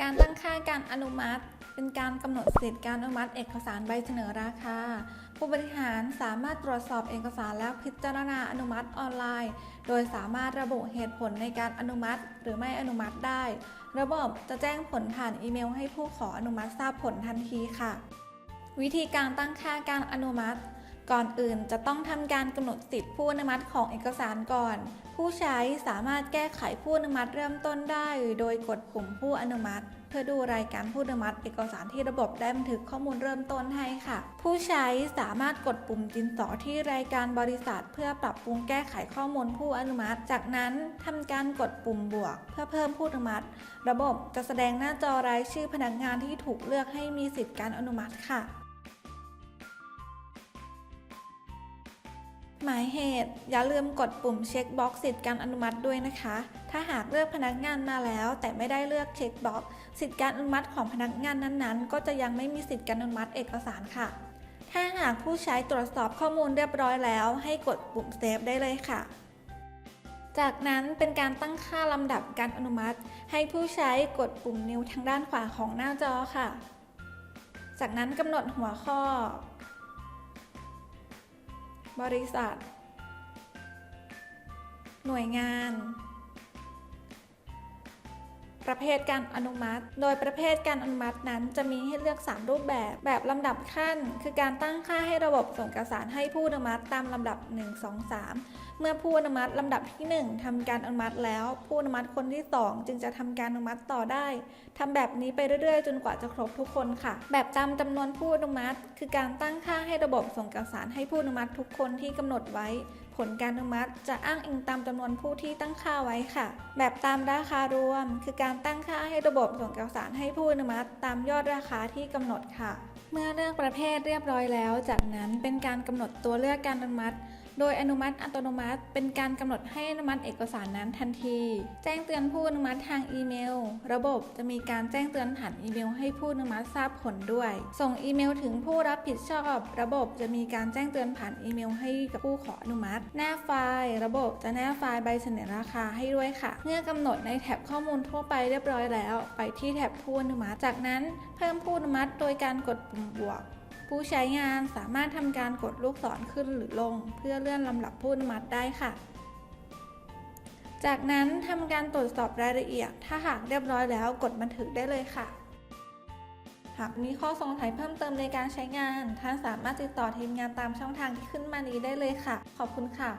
การตั้งค่าการอนุมัติ เป็นการกำหนดสิทธิการอนุมัติเอกสารใบเสนอราคา ผู้บริหารสามารถตรวจสอบเอกสารและพิจารณาอนุมัติออนไลน์ โดยสามารถระบุเหตุผลในการอนุมัติหรือไม่อนุมัติได้ ระบบจะแจ้งผลผ่านอีเมลให้ผู้ขออนุมัติทราบผลทันทีค่ะ วิธีการตั้งค่าการอนุมัติ ก่อนอื่นจะต้องทำการกำหนดสิทธิผู้อนุมัติของเอกสารก่อน ผู้ใช้สามารถแก้ไขผู้อนุมัติเริ่มต้นได้ โดยกดปุ่มผู้อนุมัติ เพื่อดูรายการผู้อนุมัติเอกสารที่ระบบได้บันทึกข้อมูลเริ่มต้นให้ค่ะ ผู้ใช้สามารถกดปุ่มดินสอที่รายการบริษัท เพื่อปรับปรุงแก้ไขข้อมูลผู้อนุมัติ จากนั้นทำการกดปุ่มบวก เพื่อเพิ่มผู้อนุมัติ ระบบจะแสดงหน้าจอรายชื่อพนักงานที่ถูกเลือกให้มีสิทธิการอนุมัติค่ะ หมายเหตุ อย่าลืมกดปุ่มเช็คบ็อกสิทธิการอนุมัติด้วยนะคะ ถ้าหากเลือกพนักงานมาแล้ว แต่ไม่ได้เลือกเช็คบ็อกสิทธิการอนุมัติของพนักงานนั้นๆ ก็จะยังไม่มีสิทธิการอนุมัติเอกสารค่ะ ถ้าหากผู้ใช้ตรวจสอบข้อมูลเรียบร้อยแล้ว ให้กดปุ่มเซฟได้เลยค่ะจากนั้นเป็นการตั้งค่าลำดับการอนุมัติ ให้ผู้ใช้กดปุ่มนิ้วทางด้านขวาของหน้าจอค่ะ จากนั้นกำหนดหัวข้อ บริษัท หน่วยงาน ประเภทการอนุมัติ โดยประเภทการอนุมัตินั้นจะมีให้เลือก 3 รูปแบบ แบบลำดับขั้น คือการตั้งค่าให้ระบบส่งเอกสารให้ผู้อนุมัติตามลำดับ 1 2 3 เมื่อผู้อนุมัติลำดับที่ 1ทำการอนุมัติแล้ว ผู้อนุมัติคนที่ 2 จึงจะทำการอนุมัติต่อได้ทำแบบนี้ไปเรื่อยๆ จนกว่าจะครบทุกคนค่ะ แบบตามจำนวนผู้อนุมัติ คือการตั้งค่าให้ระบบส่งเอกสารให้ผู้อนุมัติทุกคนที่กำหนดไว้ ผลการอนุมัติจะอ้างอิงตามจำนวนผู้ที่ตั้งค่าไว้ค่ะ แบบตามราคารวม คือการตั้งค่าให้ระบบส่งเอกสารให้ผู้อนุมัติ ตามยอดราคาที่กำหนดค่ะ เมื่อเลือกประเภทเรียบร้อยแล้ว จากนั้นเป็นการกำหนดตัวเลือกการอนุมัติ โดยอนุมัติอัตโนมัติ เป็นการกำหนดให้อนุมัติเอกสารนั้นทันที แจ้งเตือนผู้อนุมัติทางอีเมล ระบบจะมีการแจ้งเตือนผ่านอีเมลให้ผู้อนุมัติทราบผลด้วย ส่งอีเมลถึงผู้รับผิดชอบ ระบบจะมีการแจ้งเตือนผ่านอีเมลให้กับผู้ขออนุมัติ หน้าไฟล์ ระบบจะแนบไฟล์ใบเสนอราคาให้ด้วยค่ะ เมื่อกำหนดในแท็บข้อมูลทั่วไปเรียบร้อยแล้ว ไปที่แท็บผู้อนุมัติ จากนั้นเพิ่มผู้อนุมัติโดยการกดปุ่มบวก ผู้ใช้งานสามารถทำการกดลูกศรขึ้นหรือลง เพื่อเลื่อนลำดับผู้อนุมัติได้ค่ะ จากนั้นทำการตรวจสอบรายละเอียด ถ้าหากเรียบร้อยแล้วกดบันทึกได้เลยค่ะ หากมีข้อสงสัยเพิ่มเติมในการใช้งาน ท่านสามารถติดต่อทีมงานตามช่องทางที่ขึ้นมานี้ได้เลยค่ะ ขอบคุณค่ะ